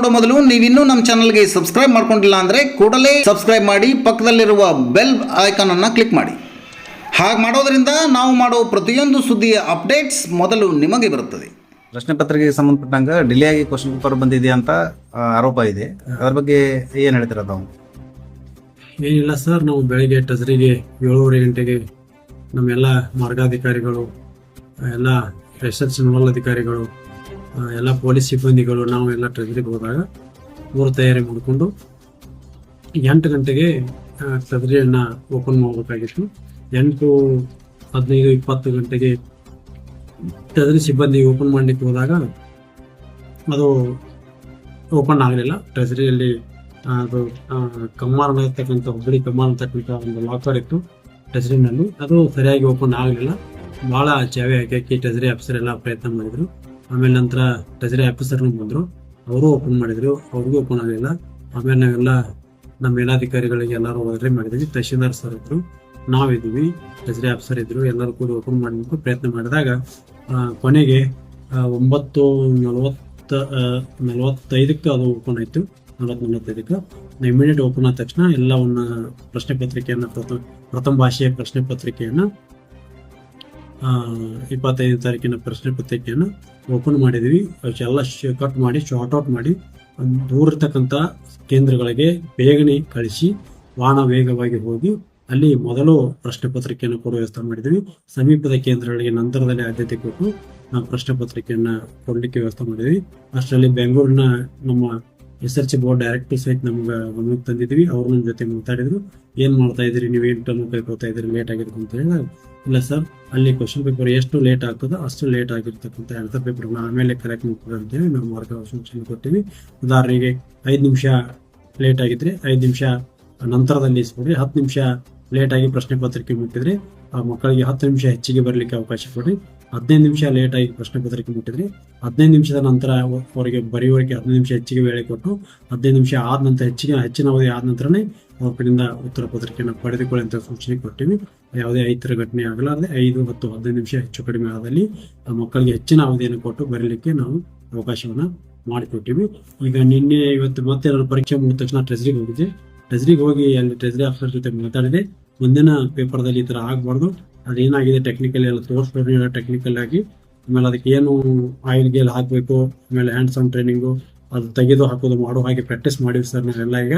ನೋಡೋ ಮೊದಲು ನೀವಿನ್ನೂ ನಮ್ಮ ಚಾನಲ್ಗೆ ಸಬ್ಸ್ಕ್ರೈಬ್ ಮಾಡ್ಕೊಂಡಿಲ್ಲ ಅಂದರೆ ಕೂಡಲೇ ಸಬ್ಸ್ಕ್ರೈಬ್ ಮಾಡಿ ಪಕ್ಕದಲ್ಲಿರುವ ಬೆಲ್ ಐಕಾನ್ ಅನ್ನು ಕ್ಲಿಕ್ ಮಾಡಿ. ಹಾಗೆ ಮಾಡೋದ್ರಿಂದ ನಾವು ಮಾಡೋ ಪ್ರತಿಯೊಂದು ಸುದ್ದಿಯ ಅಪ್ಡೇಟ್ಸ್ ಮೊದಲು ನಿಮಗೆ ಬರುತ್ತದೆ. ಪ್ರಶ್ನೆ ಪತ್ರಿಕೆಗೆ ಸಂಬಂಧಪಟ್ಟಂಗೆ ಡಿಲೇ ಆಗಿ ಕ್ವಶನ್ ಪೇಪರ್ ಬಂದಿದೆ ಅಂತ ಆರೋಪ ಇದೆ. ಅದ್ರ ಬಗ್ಗೆ ಏನು ಹೇಳ್ತೀರಾ ತಾವು? ಏನಿಲ್ಲ ಸರ್ ನಾವು ಬೆಳಿಗ್ಗೆ ಟಸರಿಗೆ ಏಳೂವರೆ ಗಂಟೆಗೆ ನಮ್ಮೆಲ್ಲ ಮಾರ್ಗಾಧಿಕಾರಿಗಳು ಎಲ್ಲ ಎಸ್ ಎಲ್ ನೋಡಲ್ ಅಧಿಕಾರಿಗಳು ಎಲ್ಲ ಪೊಲೀಸ್ ಸಿಬ್ಬಂದಿಗಳು ನಾವು ಎಲ್ಲ ಟ್ರೆಜರಿಗೆ ಹೋದಾಗ ಊರು ತಯಾರಿ ಮಾಡಿಕೊಂಡು ಎಂಟು ಗಂಟೆಗೆ ಟ್ರೆಜರಿಯನ್ನು ಓಪನ್ ಮಾಡಬೇಕಾಗಿತ್ತು. ಎಂಟು ಹದಿನೈದು ಇಪ್ಪತ್ತು ಗಂಟೆಗೆ ಟ್ರೆಜರಿ ಸಿಬ್ಬಂದಿ ಓಪನ್ ಮಾಡಲಿಕ್ಕೆ ಹೋದಾಗ ಅದು ಓಪನ್ ಆಗಲಿಲ್ಲ. ಟ್ರೆಜರಿಯಲ್ಲಿ ಅದು ಕಮ್ಮಾರ್ ಇರ್ತಕ್ಕಂಥ ಹುಬ್ಬಳ್ಳಿ ಕಮ್ಮಾರ್ ಅಂತಕ್ಕಂಥ ಒಂದು ಲಾಕರ್ ಇತ್ತು ಟ್ರೆಜರಿನಲ್ಲಿ ಅದು ಸರಿಯಾಗಿ ಓಪನ್ ಆಗಲಿಲ್ಲ. ಭಾಳ ಚಾವೆ ಹಾಕಿ ಟ್ರೆಜರಿ ಆಫೀಸರ್ ಎಲ್ಲ ಪ್ರಯತ್ನ ಮಾಡಿದ್ರು. ಆಮೇಲೆ ನಂತರ ಟ್ರೆಜರಿ ಆಫೀಸರ್ ಬಂದರು. ಅವರು ಓಪನ್ ಮಾಡಿದ್ರು. ಅವ್ರಿಗೂ ಓಪನ್ ಆಗಲಿಲ್ಲ. ಆಮೇಲೆ ನಾವೆಲ್ಲ ನಮ್ಮ ಮೇಲಾಧಿಕಾರಿಗಳಿಗೆ ಎಲ್ಲರೂ ವರದಿ ಮಾಡಿದ್ವಿ. ತಹಶೀಲ್ದಾರ್ ಸರ್ ಇದ್ರು. ನಾವಿದ್ವಿ ಟ್ರೆಜರಿ ಆಫೀಸರ್ ಇದ್ರು. ಎಲ್ಲರೂ ಕೂಡ ಓಪನ್ ಮಾಡಬೇಕು ಪ್ರಯತ್ನ ಮಾಡಿದಾಗ ಕೊನೆಗೆ ಒಂಬತ್ತು ನಲವತ್ತ ನಲವತ್ತೈದಕ್ಕೆ ಅದು ಓಪನ್ ಆಯಿತು. ನಲವತ್ತು ನಲವತ್ತೈದಕ್ಕೆ. ಇಮಿಡಿಯೇಟ್ ಓಪನ್ ಆದ ತಕ್ಷಣ ಎಲ್ಲವನ್ನ ಪ್ರಶ್ನೆ ಪತ್ರಿಕೆಯನ್ನು ಪ್ರಥಮ ಪ್ರಥಮ ಭಾಷೆಯ ಪ್ರಶ್ನೆ ಪತ್ರಿಕೆಯನ್ನು ಇಪ್ಪತ್ತೈದು ತಾರೀಕಿನ ಪ್ರಶ್ನೆ ಪತ್ರಿಕೆಯನ್ನು ಓಪನ್ ಮಾಡಿದ್ವಿ. ಎಲ್ಲ ಕಟ್ ಮಾಡಿ ಶಾರ್ಟ್ ಔಟ್ ಮಾಡಿ ದೂರಿರ್ತಕ್ಕಂಥ ಕೇಂದ್ರಗಳಿಗೆ ಬೇಗನೆ ಕಳಿಸಿ, ವಾಹನ ವೇಗವಾಗಿ ಹೋಗಿ, ಅಲ್ಲಿ ಮೊದಲು ಪ್ರಶ್ನೆ ಪತ್ರಿಕೆಯನ್ನು ಕೊಡುವ ವ್ಯವಸ್ಥೆ ಮಾಡಿದ್ವಿ. ಸಮೀಪದ ಕೇಂದ್ರಗಳಿಗೆ ನಂತರದಲ್ಲಿ ಆದ್ಯತೆ ಕೊಟ್ಟು, ನಾವು ಪ್ರಶ್ನೆ ಪತ್ರಿಕೆಯನ್ನು ಕೊಡಲಿಕ್ಕೆ ವ್ಯವಸ್ಥೆ ಮಾಡಿದ್ವಿ. ಅಷ್ಟರಲ್ಲಿ ಬೆಂಗಳೂರಿನ ನಮ್ಮ S L C board director ಸಹಿತ ನಮ್ಗೆ ಒಂದು ತಂದಿದ್ವಿ ಅವ್ರು ನಮ್ಮ ಜೊತೆ ಮಾತಾಡಿದ್ರು. ಏನ್ ಮಾಡ್ತಾ ಇದ್ರಿ ನೀವು ಏನು ಟರ್ಮ್ ಕೈಕೊಳ್ತಾ ಇದ್ರಿ ಲೇಟ್ ಆಗಿದ್ರು ಅಂತ ಹೇಳಿದಾಗ ಇಲ್ಲ ಸರ್ ಅಲ್ಲಿ ಕ್ವಶನ್ ಪೇಪರ್ ಎಷ್ಟು ಲೇಟ್ ಆಗ್ತದೋ ಅಷ್ಟು ಲೇಟ್ ಆಗಿರ್ತಕ್ಕಂಥ ಆನ್ಸರ್ ಪೇಪರ್ ಆಮೇಲೆ ಕರೆಕ್ಟ್ ಮಾಡ್ತದೆ ಅಂತೇಳಿ ನಾವು ಮಾರ್ಗದರ್ಶನ ಕೊಟ್ಟಿವಿ. ಉದಾಹರಣೆಗೆ ಐದು ನಿಮಿಷ ಲೇಟ್ ಆಗಿದ್ರೆ, ಐದು ನಿಮಿಷ ನಂತರದಲ್ಲಿ ಇಸ್ಕೊಡ್ರಿ ಹತ್ತು ನಿಮಿಷ ಲೇಟ್ ಆಗಿ ಪ್ರಶ್ನೆ ಪತ್ರಿಕೆ ಮುಟ್ಟಿದ್ರೆ ಆ ಮಕ್ಕಳಿಗೆ ಹತ್ತು ನಿಮಿಷ ಹೆಚ್ಚಿಗೆ ಬರಲಿಕ್ಕೆ ಅವಕಾಶ ಕೊಡ್ರಿ ಹದಿನೈದು ನಿಮಿಷ ಲೇಟ್ ಆಗಿ ಪ್ರಶ್ನೆ ಪತ್ರಿಕೆ ಮುಟ್ಟಿದ್ರಿ. ಹದಿನೈದು ನಿಮಿಷದ ನಂತರ ಅವರಿಗೆ ಬರೆಯುವವರಿಗೆ ಹದಿನೈದು ನಿಮಿಷ ಹೆಚ್ಚಿಗೆ ವೇಳೆ ಕೊಟ್ಟು, ಹದಿನೈದು ನಿಮಿಷ ಆದ ನಂತರ ಹೆಚ್ಚಿಗೆ, ಹೆಚ್ಚಿನ ಅವಧಿ ಆದ ನಂತರನೇ ಅವ್ರ ಕಡೆಯಿಂದ ಉತ್ತರ ಪತ್ರಿಕೆಯನ್ನು ಪಡೆದುಕೊಳ್ಳಿ ಅಂತ ಸೂಚನೆ ಕೊಟ್ಟಿವಿ. ಯಾವುದೇ ಐತರ ಘಟನೆ ಆಗಲಾರದೆ ಐದು ಮತ್ತು ಹದಿನೈದು ನಿಮಿಷ ಹೆಚ್ಚು ಕಡಿಮೆ ಆದಲ್ಲಿ ಮಕ್ಕಳಿಗೆ ಹೆಚ್ಚಿನ ಅವಧಿಯನ್ನು ಕೊಟ್ಟು ಬರೀಲಿಕ್ಕೆ ನಾವು ಅವಕಾಶವನ್ನು ಮಾಡಿಕೊಟ್ಟಿವಿ. ಈಗ ನಿನ್ನೆ ಇವತ್ತು ಮತ್ತೆ ನಾನು ಪರೀಕ್ಷೆ ಮುಗಿದ ತಕ್ಷಣ ಟ್ರೆಜರಿಗೆ ಹೋಗಿದ್ದೆ ಟ್ರೆಜರಿಗೆ ಹೋಗಿ ಅಲ್ಲಿ ಟ್ರೆಜರಿ ಆಫೀಸರ್ ಜೊತೆ ಮಾತಾಡಿದೆ. ಮುಂದಿನ ಪೇಪರ್ದಲ್ಲಿ ಈ ಥರ ಆಗಬಾರ್ದು. ಅದೇನಾಗಿದೆ ಟೆಕ್ನಿಕಲ್ ಎಲ್ಲ ತೋರಿಸ್ಬೇಕು ಟೆಕ್ನಿಕಲ್ ಆಗಿ, ಆಮೇಲೆ ಅದಕ್ಕೆ ಏನು ಆಯಿಲ್ ಗೇಲ್ ಹಾಕಬೇಕು, ಆಮೇಲೆ ಹ್ಯಾಂಡ್ಸ್ ಆನ್ ಟ್ರೈನಿಂಗು ಅದು ತೆಗೆದು ಹಾಕೋದು ಮಾಡೋ ಹಾಗೆ ಪ್ರಾಕ್ಟೀಸ್ ಮಾಡಿವಿ ಸರ್ ನಾವೆಲ್ಲ ಈಗ.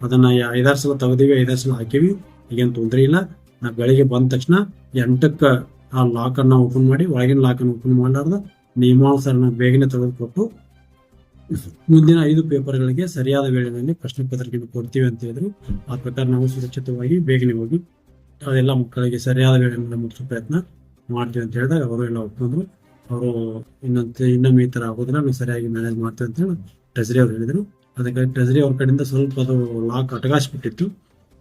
ಅದನ್ನ ಐದಾರು ಸಲ ತೆಗೆದಿವಿ, ಐದಾರು ಸಲ ಹಾಕಿವಿ. ಈಗೇನು ತೊಂದರೆ ಇಲ್ಲ. ನಾವು ಬೆಳಿಗ್ಗೆ ಬಂದ ತಕ್ಷಣ ಎಂಟಕ್ಕೆ ಆ ಲಾಕನ್ನು ಓಪನ್ ಮಾಡಿ, ಒಳಗಿನ ಲಾಕನ್ನು ಓಪನ್ ಮಾಡಲಾರ್ದ ನಿಯಮಾನುಸಾರನ ಬೇಗನೆ ತೆಗೆದುಕೊಟ್ಟು ಮುಂದಿನ ಐದು ಪೇಪರ್ಗಳಿಗೆ ಸರಿಯಾದ ವೇಳೆಯಲ್ಲಿ ಪ್ರಶ್ನೆ ಪತ್ರಿಕೆಯನ್ನು ಕೊಡ್ತೀವಿ ಅಂತ ಹೇಳಿದ್ರು. ಆ ಪ್ರಕಾರ ನಾವು ಸುರಕ್ಷಿತವಾಗಿ ಬೇಗನೆ ಹೋಗಿ ಅದೆಲ್ಲ ಮಕ್ಕಳಿಗೆ ಸರಿಯಾದ ವೇಳೆಯಿಂದ ಮುಗಿಸೋ ಪ್ರಯತ್ನ ಮಾಡ್ತೀವಿ ಅಂತ ಹೇಳಿದಾಗ ಅವರು ಎಲ್ಲ ಒಪ್ಕೊಂಡ್ರು. ಅವರು ಇನ್ನೊಂದು ಇನ್ನೊಮ್ಮೆ ಈ ತರ ಆಗೋದಿಲ್ಲ ನಾವು ಸರಿಯಾಗಿ ಮ್ಯಾನೇಜ್ ಮಾಡ್ತೀವಿ ಅಂತ ಹೇಳಿ ಟ್ರೆಜರಿ ಅವ್ರು ಹೇಳಿದ್ರು. ಅದಕ್ಕೆ ಟ್ರೆಜರಿ ಅವ್ರ ಕಡೆಯಿಂದ ಸ್ವಲ್ಪ ಅದು ಲಾಕ್ ಅಟಗಾಸ್ಬಿಟ್ಟಿತ್ತು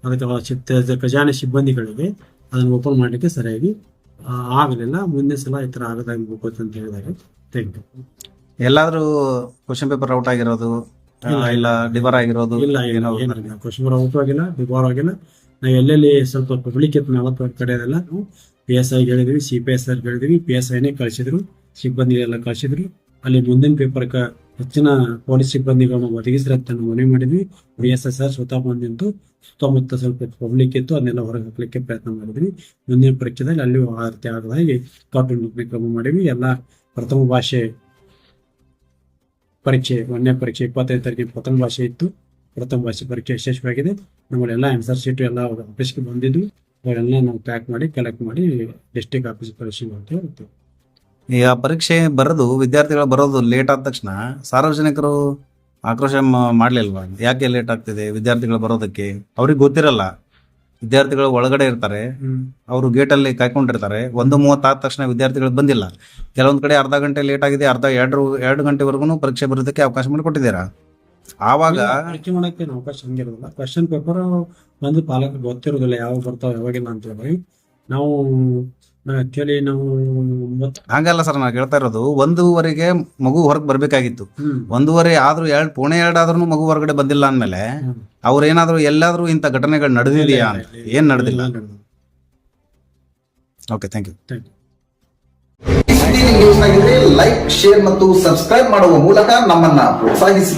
ಅದಕ್ಕೆ ಖಜಾನೆ ಸಿಬ್ಬಂದಿಗಳಿಗೆ ಅದನ್ನು ಓಪನ್ ಮಾಡಲಿಕ್ಕೆ ಸರಿಯಾಗಿ ಆಗಲಿಲ್ಲ. ಮುಂದಿನ ಸಲ ಈ ತರ ಆಗದಾಗ ಹೋಗುತ್ತೆ ಅಂತ ಹೇಳಿದಾಗ ಥ್ಯಾಂಕ್ ಯು ಎಲ್ಲಾದ್ರೂ ಕ್ವಶನ್ ಪೇಪರ್ ಔಟ್ ಆಗಿರೋದು ಇಲ್ಲ, ಡಿಬಾರ್ ಡಿವರ್ ಆಗಿರೋದು? ಇಲ್ಲ ಏನಾಗಿಲ್ಲ ಕ್ವಶನ್ ಪೇಪರ್ ಔಟ್ ಆಗಿಲ್ಲ ಡಿಬಾರ್ ಆಗಿಲ್ಲ. ನಾವು ಎಲ್ಲೆಲ್ಲಿ ಸ್ವಲ್ಪ ಪಬ್ಲಿಕ್ ಇತ್ತು ನಲವತ್ತು ಕಡೆ ಅದೆಲ್ಲ ನಾವು ಪಿ ಎಸ್ ಐಗೆ ಹೇಳಿದ್ವಿ ಸಿ ಪಿ ಎಸ್ ಆರ್ ಹೇಳಿದ್ವಿ ಪಿ ಎಸ್ ಐನೇ ಕಳಿಸಿದ್ರು ಸಿಬ್ಬಂದಿ ಎಲ್ಲ ಕಳಿಸಿದ್ರು. ಅಲ್ಲಿ ಮುಂದಿನ ಪೇಪರ್ ಹೆಚ್ಚಿನ ಪೊಲೀಸ್ ಸಿಬ್ಬಂದಿಗಳನ್ನ ಒದಗಿಸಿರತ್ತೆ ನಾವು ಮನವಿ ಮಾಡಿದ್ವಿ. ಪಿ ಎಸ್ ಎಸ್ ಆರ್ ಸ್ವತಃ ಬಂದಿಂತು ಸುತ್ತಮುತ್ತ ಸ್ವಲ್ಪ ಪಬ್ಲಿಕ್ ಇತ್ತು, ಅದನ್ನೆಲ್ಲ ಹೊರಗೆ ಹಾಕ್ಲಿಕ್ಕೆ ಪ್ರಯತ್ನ ಮಾಡಿದ್ವಿ. ಮುಂದಿನ ಪರೀಕ್ಷೆದಲ್ಲಿ ಅಲ್ಲಿ ಆರತಿ ಆಗದಾಗಿ ಕಾಪಿ ಕ್ರಮ ಮಾಡಿದ್ವಿ. ಎಲ್ಲ ಪ್ರಥಮ ಭಾಷೆ ಪರೀಕ್ಷೆ, ಒಂದನೇ ಪರೀಕ್ಷೆ ಇಪ್ಪತ್ತೈದು ತಾರೀಕಿಗೆ ಪ್ರಥಮ ಭಾಷೆ ಇತ್ತು. ಪ್ರಥಮ ಭಾಷೆ ಪರೀಕ್ಷೆ ಯಶಸ್ವಿಯಾಗಿದೆ ನಮ್ಮಲ್ಲೆಲ್ಲ ಆನ್ಸರ್ ಶೀಟ್ ಎಲ್ಲ ಆಫೀಸ್ಗೆ ಬಂದಿದ್ದು ಅವರೆಲ್ಲ ನಾವು ಪ್ಯಾಕ್ ಮಾಡಿ ಕಲೆಕ್ಟ್ ಮಾಡಿ ಡಿಸ್ಟಿಕ್ ಆಫೀಸ್ ಪರೀಕ್ಷೆ ಅಂತ ಇರ್ತೇವೆ. ಈಗ ಪರೀಕ್ಷೆ ಬರೋದು ವಿದ್ಯಾರ್ಥಿಗಳು ಬರೋದು ಲೇಟ್ ಆದ ತಕ್ಷಣ ಸಾರ್ವಜನಿಕರು ಆಕ್ರೋಶ ಮಾಡಲಿಲ್ವಾ? ಯಾಕೆ ಲೇಟ್ ಆಗ್ತಿದೆ ವಿದ್ಯಾರ್ಥಿಗಳು ಬರೋದಕ್ಕೆ? ಅವ್ರಿಗೆ ಗೊತ್ತಿರಲ್ಲ. ವಿದ್ಯಾರ್ಥಿಗಳು ಒಳಗಡೆ ಇರ್ತಾರೆ. ಅವರು ಗೇಟಲ್ಲಿ ಕಾಯ್ಕೊಂಡಿರ್ತಾರೆ. ಒಂದು ಮೂವತ್ತು ಆದ ತಕ್ಷಣ ವಿದ್ಯಾರ್ಥಿಗಳು ಬಂದಿಲ್ಲ. ಕೆಲವೊಂದು ಕಡೆ ಅರ್ಧ ಗಂಟೆ ಲೇಟ್ ಆಗಿದೆ ಅರ್ಧ ಎರಡು ಎರಡು ಗಂಟೆವರೆಗೂ ಪರೀಕ್ಷೆ ಬರೋದಕ್ಕೆ ಅವಕಾಶ ಮಾಡಿಕೊಟ್ಟಿದ್ದೀರಾ? ಆವಾಗ ಪರೀಕ್ಷೆ ಮಾಡಕ್ಕೆ ಅವಕಾಶ ಹಂಗಿರೋದಿಲ್ಲ. ಕ್ವಶನ್ ಪೇಪರ್ ಬಂದು ಪಾಲಕರು ಗೊತ್ತಿರೋದಿಲ್ಲ ಯಾವಾಗ ಬರ್ತಾವ ಯಾವಾಗಿಲ್ಲ ಅಂತ ಹೇಳಿ. ನಾವು ಆಕ್ಚುಲಿ ನಾವು ಹಂಗಲ್ಲ ಸರ್ ನಾನು ಹೇಳ್ತಾ ಇರೋದು ಒಂದೂವರೆಗೆ ಮಗು ಹೊರಗೆ ಬರ್ಬೇಕಾಗಿತ್ತು. ಒಂದೂವರೆ ಆದ್ರೂ ಎರಡು ಪೋಣೆ ಎರಡು ಆದ್ರೂ ಮಗು ಹೊರಗಡೆ ಬಂದಿಲ್ಲ ಅಂದ್ಮೇಲೆ ಅವ್ರ ಅವ್ರೇನಾದ್ರೂ ಎಲ್ಲಾದ್ರೂ ಇಂಥ ಘಟನೆಗಳು ನಡೆದಿದೆಯಾ ಅಂತ? ಏನ್ ನಡೆದಿಲ್ಲ? Okay thank you. ನ್ಯೂಸ್ ಆಗಿದ್ರೆ ಲೈಕ್ ಶೇರ್ ಮತ್ತು ಸಬ್ಸ್ಕ್ರೈಬ್ ಮಾಡುವ ಮೂಲಕ ನಮ್ಮನ್ನ ಪ್ರೋತ್ಸಾಹಿಸಿ.